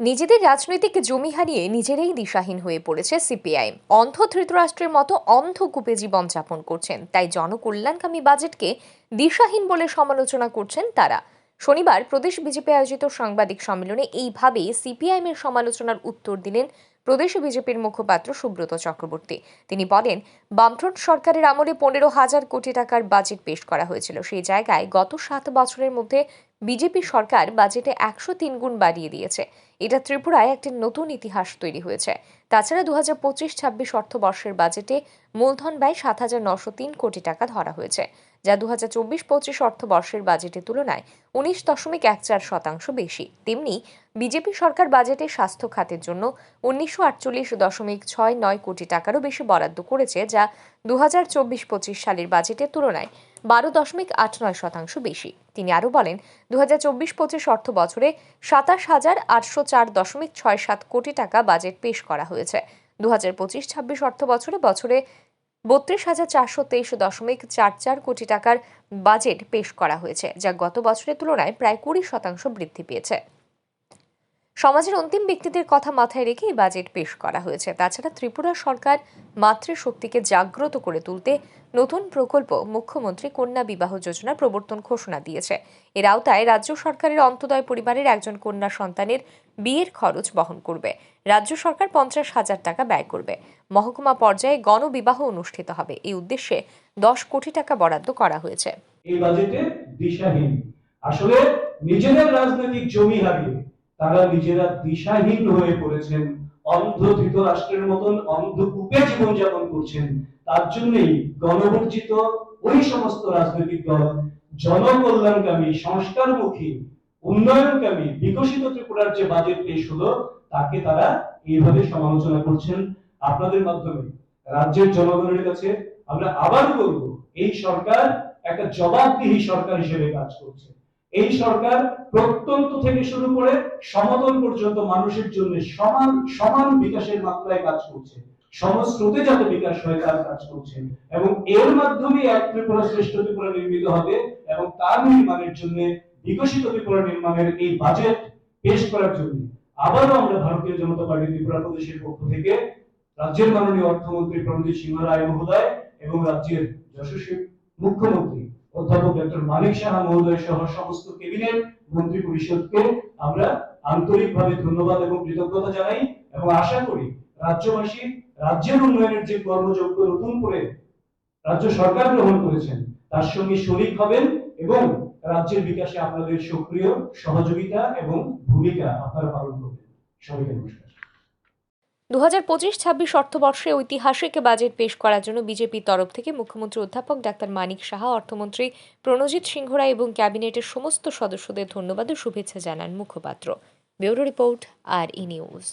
নিজেদের রাজনৈতিক জমি হারিয়ে নিজেরাই দিশাহীন হয়ে পড়েছে সিপিআইএম অন্ধ ধৃতরাষ্ট্রের মতো অন্ধকূপে জীবনযাপন করছেন, তাই জনকল্যাণকামী বাজেটকে দিশাহীন বলে সমালোচনা করছেন তারা। শনিবার প্রদেশ বিজেপি আয়োজিত সাংবাদিক সম্মেলনে এইভাবে সিপিআইএম এর সমালোচনার উত্তর দিলেন প্রদেশ বিজেপির মুখপাত্র সুব্রত চক্রবর্তী। তিনি বলেন, বামফ্রন্ট সরকারের আমলে পনেরো হাজার কোটি টাকার বাজেট পেশ করা হয়েছিল। সেই জায়গায় গত সাত বছরের মধ্যে বিজেপি সরকার বাজেটে একশো তিন গুণ বাড়িয়ে দিয়েছে। এটা ত্রিপুরায় একটি নতুন ইতিহাস তৈরি হয়েছে। তাছাড়া দু হাজার পঁচিশ ছাব্বিশ অর্থবর্ষের বাজেটে মূলধন ব্যয় সাত হাজার নশো তিন কোটি টাকা ধরা হয়েছে। যা দু হাজার চব্বিশ পঁচিশ অর্থবর্ষের বাজেটের তুলনায় উনিশ দশমিক এক চার শতাংশ বেশি। তেমনি বিজেপি সরকার বাজেটে স্বাস্থ্য খাতের জন্য উনিশশো আটচল্লিশ দশমিক ছয় নয় কোটি টাকারও বেশি বরাদ্দ করেছে, যা দু হাজার চব্বিশ পঁচিশ সালের বাজেটের তুলনায় বারো দশমিক আট নয় শতাংশ বেশি। তিনি আরও বলেন দু হাজার চব্বিশ পঁচিশ অর্থ বছরে সাতাশ হাজার আটশো চার দশমিক ছয় সাত কোটি টাকা বাজেট পেশ করা হয়েছে। দু হাজার পঁচিশ ছাব্বিশ অর্থ বছরে বছরে বত্রিশ হাজার চারশো তেইশ দশমিক চার চার কোটি টাকার বাজেট পেশ করা হয়েছে, যা গত বছরের তুলনায় প্রায় কুড়ি শতাংশ বৃদ্ধি পেয়েছে। সমাজের অন্তিম ব্যক্তিদের কথা মাথায় রেখে এই বাজেট পেশ করা হয়েছে। তাছাড়া ত্রিপুরা সরকার মাতৃশক্তিকে জাগ্রত করে তুলতে নতুন প্রকল্প মুখ্যমন্ত্রী কন্যা বিবাহ যোজনার প্রবর্তন ঘোষণা দিয়েছে। এর আওতায় রাজ্য সরকারের অন্তদয় পরিবারের একজন কন্যা সন্তানের বিয়ের খরচ বহন করবে। রাজ্য সরকার পঞ্চাশ হাজার টাকা ব্যয় করবে। মহকুমা পর্যায়ে গণবিবাহ অনুষ্ঠিত হবে। এই উদ্দেশ্যে দশ কোটি টাকা বরাদ্দ করা হয়েছে। এই বাজেটে দিশাহীন। আসলে নিজেদের রাজনৈতিক জমি হারিয়ে তারা নিজেরা দিশাহীন হয়ে পড়েছেন। অন্ধ ধৃতরাষ্ট্রের মতন অন্ধকূপে জীবনযাপন করছেন। তার জন্যই গণবর্জিত ওই সমস্ত রাজনৈতিক দল জনকল্যাণকামী, সংস্কারমুখী, উন্নয়নকামী, বিকশিত ত্রিপুরার যে বাজেট পেশ হলো, তাকে তারা এইভাবে সমালোচনা করছেন। আপনাদের মাধ্যমে রাজ্যের জনগণের কাছে আমরা আবার বলব, এই সরকার একটা জবাবদিহি সরকার হিসেবে কাজ করছে। এই সরকার প্রত্যন্ত থেকে শুরু করে সমতল পর্যন্ত মানুষের জন্য সমান সমান বিকাশের মাত্রায় কাজ করছে। সমস্রোতে যাতে বিকাশ হয়, তার কাজ করছে। এবং এর মাধ্যমে এক ত্রিপুরা শ্রেষ্ঠ ত্রিপুরা নির্মিত হবে এবং তার নির্মাণের জন্য বিকশিত ত্রিপুরা নির্মাণের এই বাজেট পেশ করার জন্য আবারও আমরা ভারতীয় জনতা পার্টি ত্রিপুরা প্রদেশের পক্ষ থেকে রাজ্যের মাননীয় অর্থমন্ত্রী প্রণজিৎ সিংহ রায় মহোদয় এবং রাজ্যের যশস্বী মুখ্যমন্ত্রী অধ্যাপক ডক্টর মানিক সাহা মহোদয় সহ সমস্ত ক্যাবিনেট মন্ত্রী পরিষদকে আমরা আন্তরিকভাবে ধন্যবাদ এবং কৃতজ্ঞতা জানাই এবং আশা করি রাজ্যবাসী রাজ্যের উন্নয়নের যে কর্মযজ্ঞ নতুন করে রাজ্য সরকার গ্রহণ করেছেন, তার সঙ্গে শরিক হবেন এবং রাজ্যের বিকাশে আপনাদের সক্রিয় সহযোগিতা এবং ভূমিকা আপনারা পালন করবেন। সবাইকে নমস্কার। দু হাজার পঁচিশ ছাব্বিশ অর্থবর্ষে ঐতিহাসিক বাজেট পেশ করার জন্য বিজেপির তরফ থেকে মুখ্যমন্ত্রী অধ্যাপক ডাক্তার মানিক সাহা, অর্থমন্ত্রী প্রণজিৎ সিংহ রায় এবং ক্যাবিনেটের সমস্ত সদস্যদের ধন্যবাদ ও শুভেচ্ছা জানান মুখপাত্র। ব্যুরো রিপোর্ট, আর ই নিউজ।